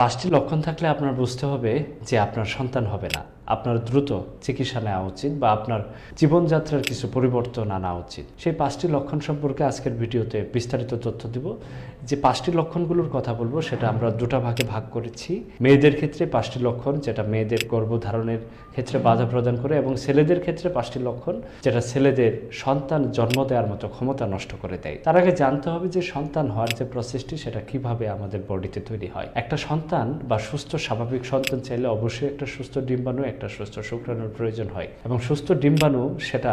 পাঁচটি লক্ষণ থাকলে আপনার বুঝতে হবে যে আপনার সন্তান হবে না। আপনার দ্রুত চিকিৎসা নেওয়া উচিত বা আপনার জীবনযাত্রার কিছু পরিবর্তন আনা উচিত। সেই পাঁচটি লক্ষণ সম্পর্কে আজকের ভিডিওতে বিস্তারিত তথ্য দিব। যে পাঁচটি লক্ষণগুলোর কথা বলব, সেটা আমরা দুটা ভাগে ভাগ করেছি। মেয়েদের ক্ষেত্রে পাঁচটি লক্ষণ, যেটা মেয়েদের গর্ভধারণের ক্ষেত্রে বাধা প্রদান করে এবং ছেলেদের ক্ষেত্রে পাঁচটি লক্ষণ, যেটা ছেলেদের সন্তান জন্ম দেওয়ার মতো ক্ষমতা নষ্ট করে দেয়। তার আগে জানতে হবে যে সন্তান হওয়ার যে প্রসেসটি সেটা কীভাবে আমাদের বডিতে তৈরি হয়। একটা সন্তান বা সুস্থ স্বাভাবিক সন্তান চাইলে অবশ্যই একটা সুস্থ ডিম্বাণু একটা সুস্থ শুক্রাণুর প্রয়োজন হয় এবং সুস্থ ডিম্বাণু সেটা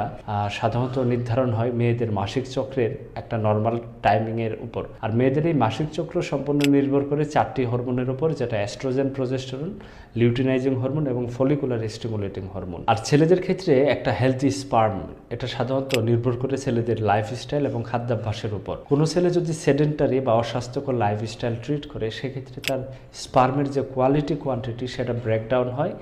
সাধারণত নির্ধারণ হয় মেয়েদের মাসিক চক্রের একটা নর্মাল টাইমিং এর উপর। আর মেয়েদের এই মাসিক চক্র সম্পূর্ণ নির্ভর করে চারটি হরমোনের উপর, যেটা অ্যাস্ট্রোজেন প্রজেস্টেরন লিউটিনাইজিং হরমোন এবং ফলিকুলার স্টিমুলেটিং হরমোন আর ছেলেদের ক্ষেত্রে একটা হেলথি স্পার্ম এটা সাধারণত নির্ভর করে ছেলেদের লাইফস্টাইল এবং খাদ্যাভ্যাসের উপর। কোনো ছেলে যদি সেডেন্টারি বা অস্বাস্থ্যকর লাইফস্টাইল ট্রিট করে, সেক্ষেত্রে তার স্পার্মের যে কোয়ালিটি কোয়ান্টিটি সেটা ব্রেকডাউন হয়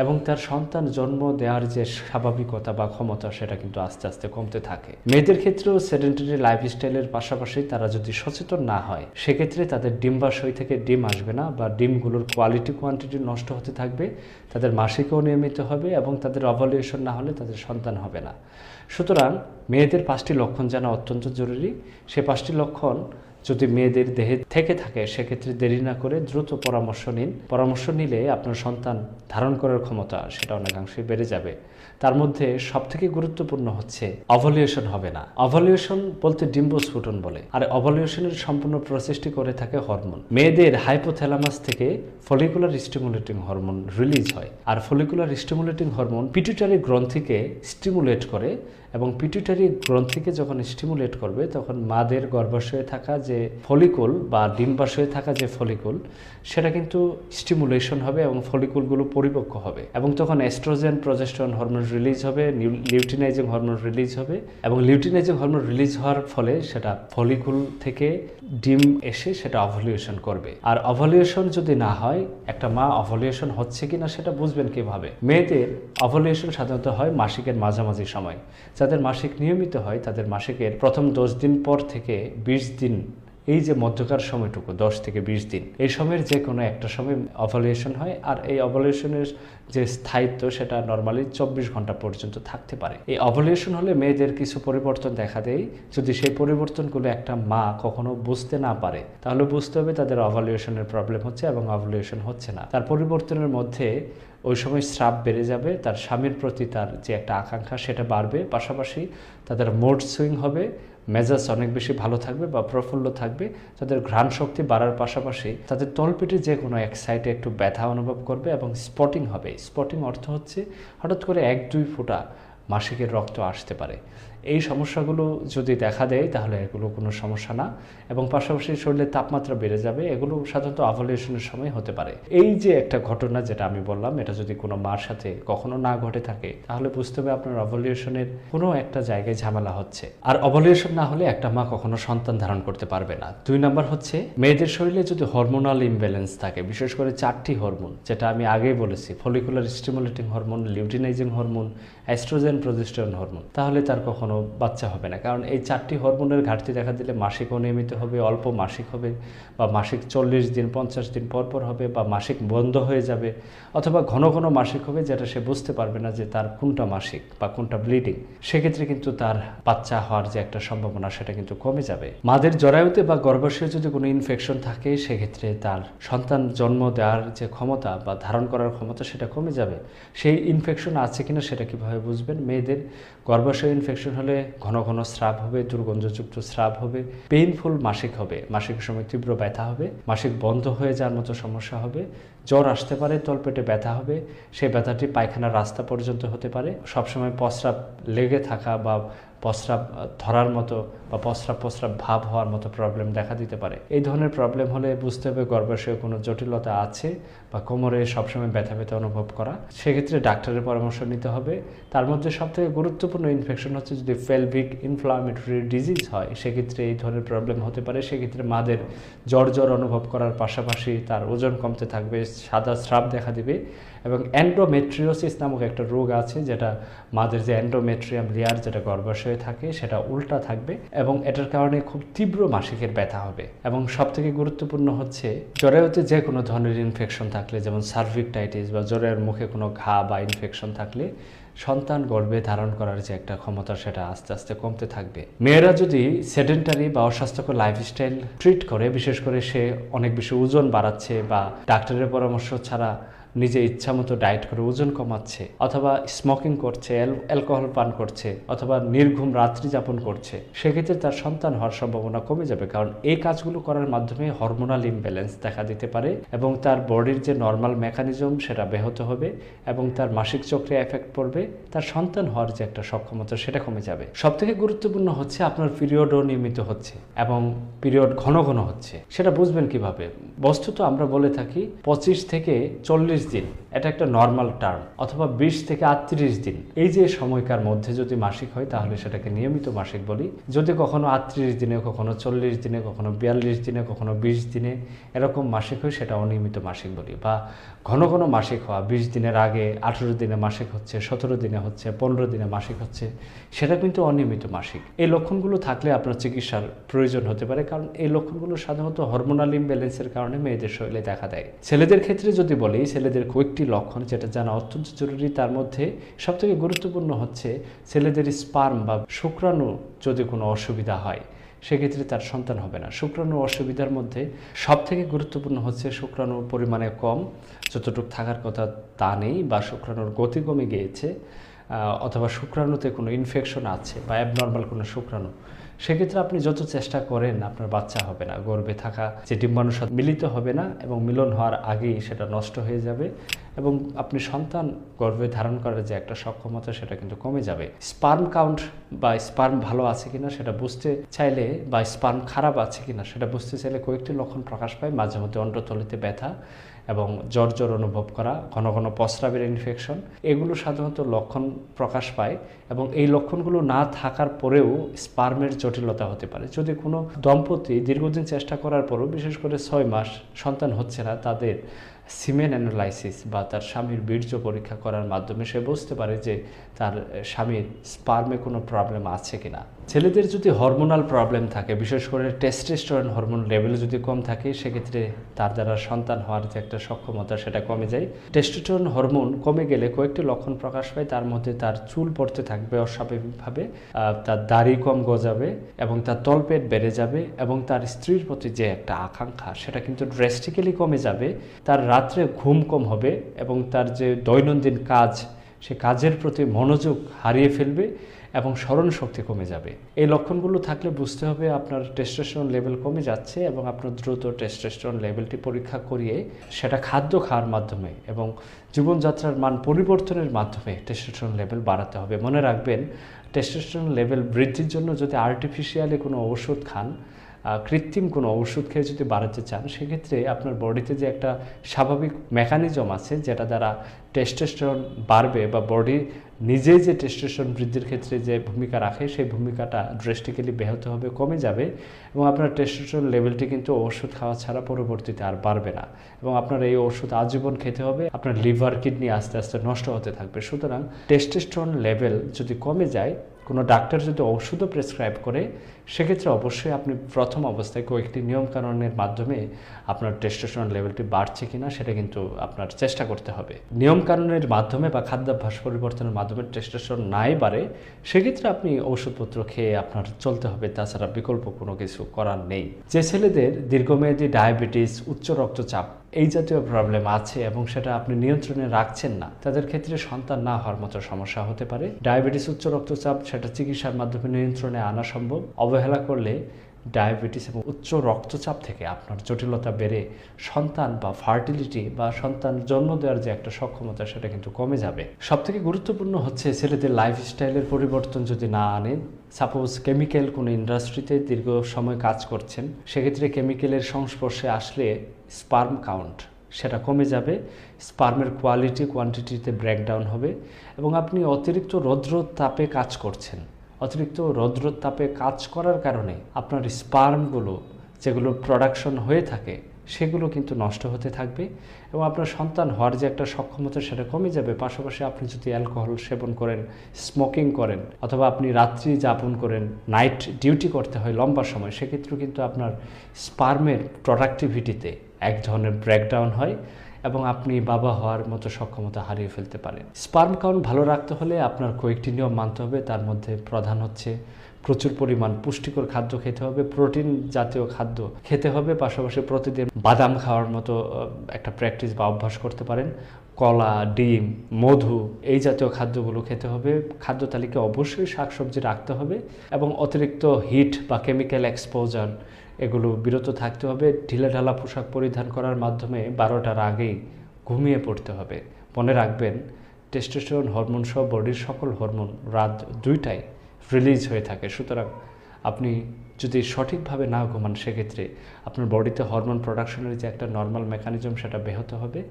এবং তার সন্তান জন্ম দেওয়ার যে স্বাভাবিকতা বা ক্ষমতা, সেটা কিন্তু আস্তে আস্তে কমতে থাকে। মেয়েদের ক্ষেত্রেও সেডেন্টারি লাইফস্টাইলের পাশাপাশি তারা যদি সচেতন না হয়, সেক্ষেত্রে তাদের ডিম্বাশয় থেকে ডিম আসবে না বা ডিমগুলোর কোয়ালিটি কোয়ান্টিটি নষ্ট হতে থাকবে, তাদের মাসিকও নিয়মিত হবে এবং তাদের অভলিউশন না হলে তাদের সন্তান হবে না। সুতরাং মেয়েদের পাঁচটি লক্ষণ জানা অত্যন্ত জরুরি। সে পাঁচটি লক্ষণ যদি মেয়েদের দেহে থেকে থাকে, সেক্ষেত্রে দেরি না করে দ্রুত পরামর্শ নিন। পরামর্শ নিলে আপনার সন্তান ধারণ করার ক্ষমতা সেটা অনেকাংশে বেড়ে যাবে। তার মধ্যে সবথেকে গুরুত্বপূর্ণ হচ্ছে অভলিউশন হবে না। অভলিউশন বলতে ডিম্বস্ফুটন বলে। আর অভলিউশনের সম্পূর্ণ প্রসেসটি করে থাকে হরমোন। মেয়েদের হাইপোথ্যালামাস থেকে ফলিকুলার স্টিমুলেটিং হরমোন রিলিজ হয়। আর ফলিকুলার স্টিমুলেটিং হরমোন পিটুটারি গ্রন্থিকে স্টিমুলেট করে এবং পিটুটারি গ্রন্থিকে যখন স্টিমুলেট করবে, তখন মাদের গর্ভাশয়ে থাকা যে ফলিকুল বা ডিম্বাশয়ে থাকা যে ফলিকুল সেটা কিন্তু স্টিমুলেশন হবে এবং ফলিকুলগুলো পরিপক্ক হবে। এবং তখন এস্ট্রোজেন প্রজেস্টন হরমোন রিলিজ হবে লিউটিনাইজিং হরমোন রিলিজ হবে এবং লিউটিনাইজিং হরমোন রিলিজ হওয়ার ফলে সেটা ফলিকুল থেকে ডিম এসে সেটা অভলিউশন করবে। আর অভলিউশন যদি না হয়, একটা মা অভলিউশন হচ্ছে কিনা সেটা বুঝবেন কীভাবে? মেয়েদের অভলিউশন সাধারণত হয় মাসিকের মাঝামাঝি সময়। যাদের মাসিক নিয়মিত হয় তাদের মাসিকের প্রথম দশ দিন পর থেকে বিশ দিন এই যে মধ্যকার সময়টুকু, দশ থেকে বিশ দিন, এই সময়ের যে কোনো একটা সময় অভলিউশন হয় আর এই অভলিউশনের যে স্থায়িত্ব সেটা নর্মালি চব্বিশ ঘণ্টা পর্যন্ত থাকতে পারে। এই অভলিউশন হলে মেয়েদের কিছু পরিবর্তন দেখা দেয়। যদি সেই পরিবর্তনগুলো একটা মা কখনো বুঝতে না পারে, তাহলে বুঝতে হবে তাদের অভলিউশনের প্রবলেম হচ্ছে এবং অভলিউশন হচ্ছে না। তার পরিবর্তনের মধ্যে ওই সময় স্রাব বেড়ে যাবে, তার স্বামীর প্রতি তার যে একটা আকাঙ্ক্ষা সেটা বাড়বে, পাশাপাশি তাদের মোড সুইং হবে মেজাজ অনেক বেশি ভালো থাকবে বা প্রফুল্ল থাকবে, তাদের ঘ্রাণ শক্তি বাড়ার পাশাপাশি তাদের তলপেটে যে কোনো এক সাইডে একটু ব্যথা অনুভব করবে এবং স্পটিং হবে। স্পটিং অর্থ হচ্ছে হঠাৎ করে এক দুই ফোঁটা মাসিকের রক্ত আসতে পারে। এই সমস্যাগুলো যদি দেখা দেয়, তাহলে এগুলো কোনো সমস্যা না। এবং পাশাপাশি শরীরের তাপমাত্রা বেড়ে যাবে, এগুলো সাধারণত অভলিউশনের সময় হতে পারে। এই যে একটা ঘটনা যেটা আমি বললাম, এটা যদি কোনো মার সাথে কখনো না ঘটে থাকে, তাহলে বুঝতে হবে আপনার অভলিউশনের কোনো একটা জায়গায় ঝামেলা হচ্ছে। আর অভলিউশন না হলে একটা মা কখনো সন্তান ধারণ করতে পারবে না। দুই নাম্বার হচ্ছে, মেয়েদের শরীরে যদি হরমোনাল ইমব্যালেন্স থাকে, বিশেষ করে চারটি হরমোন যেটা আমি আগেই বলেছি follicular stimulating hormone luteinising hormone oestrogen progesterone hormone তাহলে তার কখনো বাচ্চা হবে না। কারণ এই চারটি হরমোনের ঘাটতি দেখা দিলে মাসিক অনিয়মিত হবে, অল্প মাসিক হবে বা মাসিক চল্লিশ দিন, পঞ্চাশ দিন পর পর হবে বা মাসিক বন্ধ হয়ে যাবে অথবা ঘন ঘন মাসিক হবে যেটা সে বুঝতে পারবে না যে তার কোনটা মাসিক বা কোনটা ব্লিডিং। সেক্ষেত্রে কিন্তু তার বাচ্চা হওয়ার যে একটা সম্ভাবনা সেটা কিন্তু কমে যাবে। মাদের জরায়ুতে বা গর্ভাশয়ে যদি কোনো ইনফেকশন থাকে, সেক্ষেত্রে তার সন্তান জন্ম দেওয়ার যে ক্ষমতা বা ধারণ করার ক্ষমতা সেটা কমে যাবে। সেই ইনফেকশন আছে কিনা সেটা কীভাবে বুঝবেন? মেয়েদের গর্ভাশয় ইনফেকশন হলে ঘন ঘন স্রাব হবে, দুর্গন্ধযুক্ত স্রাব হবে পেইনফুল মাসিক হবে। মাসিকের সময় তীব্র ব্যথা হবে, মাসিক বন্ধ হয়ে যাওয়ার মতো সমস্যা হবে, জ্বর আসতে পারে, তলপেটে ব্যথা হবে সেই ব্যথাটি পায়খানার রাস্তা পর্যন্ত হতে পারে। সবসময় প্রস্রাব লেগে থাকা বা প্রস্রাব ধরার মতো বা প্রস্রাব প্রস্রাব ভাব হওয়ার মতো প্রবলেম দেখা দিতে পারে। এই ধরনের প্রবলেম হলে বুঝতে হবে গর্ভাশয়ে কোনো জটিলতা আছে বা কোমরে সবসময় ব্যথা ব্যথা অনুভব করা। সেক্ষেত্রে ডাক্তারের পরামর্শ নিতে হবে। তার মধ্যে সবথেকে গুরুত্বপূর্ণ ইনফেকশন হচ্ছে যদি ফেলভিক ইনফ্লামেটরি ডিজিজ হয়, সেক্ষেত্রে এই ধরনের প্রবলেম হতে পারে। সেক্ষেত্রে মাদের জ্বর জ্বর অনুভব করার পাশাপাশি তার ওজন কমতে থাকবে, সাদা স্রাব দেখা দিবে। এবং অ্যান্ড্রোমেট্রিওসিস নামক একটা রোগ আছে যেটা মাদের যে অ্যান্ড্রোমেট্রিয়াম লেয়ার যেটা গর্ভাশয়ে থাকে, সেটা উল্টা থাকবে এবং এটার কারণে খুব তীব্র মাসিকের ব্যথা হবে। এবং সবথেকে গুরুত্বপূর্ণ হচ্ছে জরায়ুতে যে কোনো ধরনের ইনফেকশন থাকলে, যেমন সার্ভিকটাইটিস বা জরায়ুর মুখে কোনো ঘা বা ইনফেকশন থাকলে, সন্তান গর্ভে ধারণ করার যে একটা ক্ষমতা, সেটা আস্তে আস্তে কমতে থাকবে। মেয়েরা যদি সেডেন্টারি বা অস্বাস্থ্যকর লাইফস্টাইল ট্রিট করে, বিশেষ করে সে অনেক বেশি ওজন বাড়াচ্ছে বা ডাক্তারের পরামর্শ ছাড়া নিজে ইচ্ছা মতো ডায়েট করে ওজন কমাচ্ছে, অথবা স্মোকিং করছে অ্যালকোহল পান করছে, অথবা নির্ঘুম রাত্রি যাপন করছে, সেক্ষেত্রে তার সন্তান হওয়ার সম্ভাবনা কমে যাবে। কারণ এই কাজগুলো করার মাধ্যমে হরমোনাল ইমব্যালেন্স দেখা দিতে পারে এবং তার বডির যে নর্মাল মেকানিজম সেটা ব্যাহত হবে এবং তার মাসিক চক্রে এফেক্ট পড়বে, তার সন্তান হওয়ার যে একটা সক্ষমতা সেটা কমে যাবে। সব থেকে গুরুত্বপূর্ণ হচ্ছে আপনার পিরিয়ডও নিয়মিত হচ্ছে এবং পিরিয়ড ঘন ঘন হচ্ছে। সেটা বুঝবেন কীভাবে? বস্তুত আমরা বলে থাকি পঁচিশ থেকে চল্লিশ দিন, এটা একটা নর্মাল টার্ম অথবা বিশ থেকে আটত্রিশ দিন। এই যে সময়কার মধ্যে যদি মাসিক হয়, তাহলে সেটাকে নিয়মিত মাসিক বলি। যদি কখনো আটত্রিশ দিনে, কখনো চল্লিশ দিনে, কখনো বিয়াল্লিশ দিনে, কখনো বিশ দিনে এরকম মাসিক হয়, সেটা অনিয়মিত মাসিক বলি। বা ঘন ঘন মাসিক হওয়া, বিশ দিনের আগে আঠেরো দিনে মাসিক হচ্ছে, সতেরো দিনে হচ্ছে, পনেরো দিনে মাসিক হচ্ছে, সেটা কিন্তু অনিয়মিত মাসিক। এই লক্ষণগুলো থাকলে আপনার চিকিৎসার প্রয়োজন হতে পারে, কারণ এই লক্ষণগুলো সাধারণত হরমোনাল ইমব্যালেন্সের কারণে মেয়েদের শরীরে দেখা দেয়। ছেলেদের ক্ষেত্রে যদি বলি ছেলেদের কয়েকটি লক্ষণ যেটা জানা অত্যন্ত জরুরি, তার মধ্যে সবথেকে গুরুত্বপূর্ণ হচ্ছে ছেলেদের স্পার্ম বা শুক্রাণু যদি কোনো অসুবিধা হয়, সেক্ষেত্রে তার সন্তান হবে না। শুক্রাণু অসুবিধার মধ্যে সব থেকে গুরুত্বপূর্ণ হচ্ছে শুক্রাণুর পরিমাণে কম, যতটুকু থাকার কথা তা নেই বা শুক্রাণুর গতি কমে গিয়েছে অথবা শুক্রাণুতে কোনো ইনফেকশন আছে বা অ্যাবনর্মাল কোনো শুক্রাণু। সেক্ষেত্রে আপনি যত চেষ্টা করেন, আপনার বাচ্চা হবে না, গর্বে থাকা যে ডিম্বাণুর সাথে মিলিত হবে না এবং মিলন হওয়ার আগেই সেটা নষ্ট হয়ে যাবে এবং আপনি সন্তান গর্ভে ধারণ করার যে একটা সক্ষমতা, সেটা কিন্তু কমে যাবে। স্পার্ম কাউন্ট বা স্পার্ম ভালো আছে কিনা সেটা বুঝতে চাইলে বা স্পার্ম খারাপ আছে কিনা সেটা বুঝতে চাইলে কয়েকটি লক্ষণ প্রকাশ পায়। মাঝে মধ্যে অন্ডতলিতে ব্যথা এবং জ্বর অনুভব করা, ঘন ঘন প্রস্রাবের ইনফেকশন এগুলো সাধারণত লক্ষণ প্রকাশ পায় এবং এই লক্ষণগুলো না থাকার পরেও স্পার্মের জটিলতা হতে পারে। যদি কোনো দম্পতি দীর্ঘদিন চেষ্টা করার পরও, বিশেষ করে ছয় মাস, সন্তান হচ্ছে না, তাদের সিমেন অ্যানালাইসিস বা তার স্বামীর বীর্য পরীক্ষা করার মাধ্যমে সে বুঝতে পারে যে তার স্বামীর স্পার্মে কোনো প্রবলেম আছে কিনা। ছেলেদের যদি হরমোনাল প্রবলেম থাকে, বিশেষ করে টেস্টেস্টোরেন হরমোন লেভেল যদি কম থাকে, সেক্ষেত্রে তার দ্বারা সন্তান হওয়ার যে একটা সক্ষমতা, সেটা কমে যায়। টেস্টোস্টেরন হরমোন কমে গেলে কয়েকটি লক্ষণ প্রকাশ পায়। তার মধ্যে তার চুল পড়তে থাকবে অস্বাভাবিকভাবে তার দাড়ি কম গজাবে এবং তার তলপেট বেড়ে যাবে এবং তার স্ত্রীর প্রতি যে একটা আকাঙ্ক্ষা, সেটা কিন্তু ড্রেস্টিক্যালি কমে যাবে। তার রাত্রে ঘুম কম হবে এবং তার যে দৈনন্দিন কাজ, সে কাজের প্রতি মনোযোগ হারিয়ে ফেলবে এবং স্মরণ শক্তি কমে যাবে। এই লক্ষণগুলো থাকলে বুঝতে হবে আপনার টেস্টোস্টেরন লেভেল কমে যাচ্ছে এবং আপনার দ্রুত টেস্টোস্টেরন লেভেলটি পরীক্ষা করিয়ে সেটা খাদ্য খাওয়ার মাধ্যমে এবং জীবনযাত্রার মান পরিবর্তনের মাধ্যমে টেস্টোস্টেরন লেভেল বাড়াতে হবে। মনে রাখবেন টেস্টোস্টেরন লেভেল বৃদ্ধির জন্য যদি আর্টিফিশিয়ালি কোনো ওষুধ খান কৃত্রিম কোনো ওষুধ খেয়ে যদি বাড়াতে চান, সেক্ষেত্রে আপনার বডিতে যে একটা স্বাভাবিক মেকানিজম আছে, যেটা দ্বারা টেস্টোস্টেরন বাড়বে বা বডি নিজেই যে টেস্টেশন বৃদ্ধির ক্ষেত্রে যে ভূমিকা রাখে, সেই ভূমিকাটা ড্রেস্টিক্যালি ব্যাহত হবে, কমে যাবে এবং আপনার টেস্টেশন লেভেলটি কিন্তু ওষুধ খাওয়া ছাড়া পরবর্তীতে আর বাড়বে না এবং আপনার এই ওষুধ আজীবন খেতে হবে, আপনার লিভার কিডনি আস্তে আস্তে নষ্ট হতে থাকবে। সুতরাং টেস্টোস্টেরন লেভেল যদি কমে যায় কোনো ডাক্তার যদি ওষুধও প্রেসক্রাইব করে, সেক্ষেত্রে অবশ্যই আপনি প্রথম অবস্থায় কয়েকটি নিয়মকানুনের মাধ্যমে আপনার টেস্টোস্টেরন লেভেলটি বাড়ছে কিনা সেটা কিন্তু আপনার চেষ্টা করতে হবে। নিয়মকানুনের মাধ্যমে বা খাদ্যাভ্যাস পরিবর্তনের মাধ্যমে টেস্টোস্টেরন নাই বাড়ে, সেক্ষেত্রে আপনি ওষুধপত্র খেয়ে আপনার চলতে হবে। তাছাড়া বিকল্প কোনো কিছু করার নেই। যে ছেলেদের দীর্ঘমেয়াদী ডায়াবেটিস উচ্চ রক্তচাপ এই জাতীয় প্রবলেম আছে এবং সেটা আপনি নিয়ন্ত্রণে রাখছেন না, তাদের ক্ষেত্রে সন্তান না হওয়ার মতো সমস্যা হতে পারে। ডায়াবেটিস, উচ্চ রক্তচাপ, সেটা চিকিৎসার মাধ্যমে নিয়ন্ত্রণে আনা সম্ভব। অবহেলা করলে ডায়াবেটিস এবং উচ্চ রক্তচাপ থেকে আপনার জটিলতা বেড়ে সন্তান বা ফার্টিলিটি বা সন্তান জন্ম দেওয়ার যে একটা সক্ষমতা, সেটা কিন্তু কমে যাবে। সবথেকে গুরুত্বপূর্ণ হচ্ছে ছেলেদের লাইফস্টাইলের পরিবর্তন যদি না আনেন সাপোজ কেমিক্যাল কোনো ইন্ডাস্ট্রিতে দীর্ঘ সময় কাজ করছেন, সেক্ষেত্রে কেমিক্যালের সংস্পর্শে আসলে স্পার্ম কাউন্ট সেটা কমে যাবে স্পার্মের কোয়ালিটি কোয়ান্টিটিতে ব্রেকডাউন হবে এবং আপনি অতিরিক্ত রৌদ্র তাপে কাজ করছেন। অতিরিক্ত রৌদ্রতাপে কাজ করার কারণে আপনার স্পার্মগুলো, যেগুলো প্রোডাকশন হয়ে থাকে, সেগুলো কিন্তু নষ্ট হতে থাকবে এবং আপনার সন্তান হওয়ার যে একটা সক্ষমতা, সেটা কমে যাবে। পাশাপাশি আপনি যদি অ্যালকোহল সেবন করেন, স্মোকিং করেন, অথবা আপনি রাত্রি যাপন করেন, নাইট ডিউটি করতে হয় লম্বা সময়, সেক্ষেত্রেও কিন্তু আপনার স্পার্মের প্রোডাক্টিভিটিতে এক ধরনের ব্রেকডাউন হয়। এবং আপনি বাবা হওয়ার মতো সক্ষমতা হারিয়ে ফেলতে পারেন। স্পার্ম কাউন্ট ভালো রাখতে হলে আপনার কয়েকটি নিয়ম মানতে হবে। তার মধ্যে প্রধান হচ্ছে প্রচুর পরিমাণ পুষ্টিকর খাদ্য খেতে হবে। প্রোটিন জাতীয় খাদ্য খেতে হবে। পাশাপাশি প্রতিদিন বাদাম খাওয়ার মতো একটা প্র্যাকটিস বা অভ্যাস করতে পারেন। কলা, ডিম, মধু এই জাতীয় খাদ্যগুলো খেতে হবে। খাদ্য তালিকায় অবশ্যই শাকসবজি রাখতে হবে এবং অতিরিক্ত হিট বা কেমিক্যাল এক্সপোজার এগুলো বিরত থাকতে হবে। ঢিলাঢালা পোশাক পরিধান করার মাধ্যমে বারোটার আগেই ঘুমিয়ে পড়তে হবে। মনে রাখবেন, টেস্টোস্টেরন হরমোন সহ বডির সকল হরমোন রাত দুইটায় রিলিজ হয়ে থাকে। সুতরাং আপনি যদি সঠিকভাবে না ঘুমান, সেক্ষেত্রে আপনার বডিতে হরমোন প্রোডাকশনের যে একটা নর্মাল মেকানিজম, সেটা ব্যাহত হবে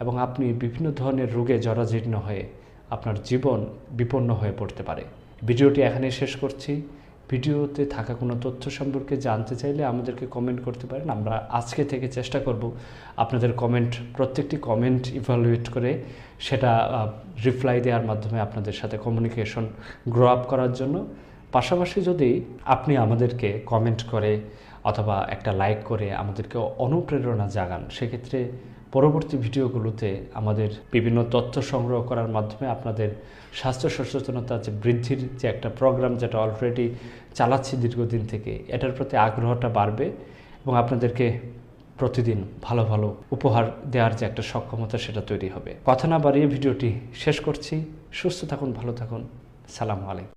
এবং আপনি বিভিন্ন ধরনের রোগে জরাজীর্ণ হয়ে আপনার জীবন বিপন্ন হয়ে পড়তে পারে। ভিডিওটি এখানে শেষ করছি। ভিডিওতে থাকা কোনো তথ্য সম্পর্কে জানতে চাইলে আমাদেরকে কমেন্ট করতে পারেন। আমরা আজকে থেকে চেষ্টা করব আপনাদের কমেন্ট প্রত্যেকটি কমেন্ট ইভালুয়েট করে সেটা রিপ্লাই দেওয়ার মাধ্যমে আপনাদের সাথে কমিউনিকেশন গ্রো আপ করার জন্য। পাশাপাশি যদি আপনি আমাদেরকে কমেন্ট করে অথবা একটা লাইক করে আমাদেরকে অনুপ্রেরণা জাগান, সেক্ষেত্রে পরবর্তী ভিডিওগুলোতে আমাদের বিভিন্ন তথ্য সংগ্রহ করার মাধ্যমে আপনাদের স্বাস্থ্য সচেতনতা যে বৃদ্ধির যে একটা প্রোগ্রাম যেটা অলরেডি চালাচ্ছি দীর্ঘদিন থেকে, এটার প্রতি আগ্রহটা বাড়বে এবং আপনাদেরকে প্রতিদিন ভালো ভালো উপহার দেওয়ার যে একটা সক্ষমতা সেটা তৈরি হবে। কথা না বাড়িয়ে ভিডিওটি শেষ করছি। সুস্থ থাকুন, ভালো থাকুন। সালাম আলাইকুম।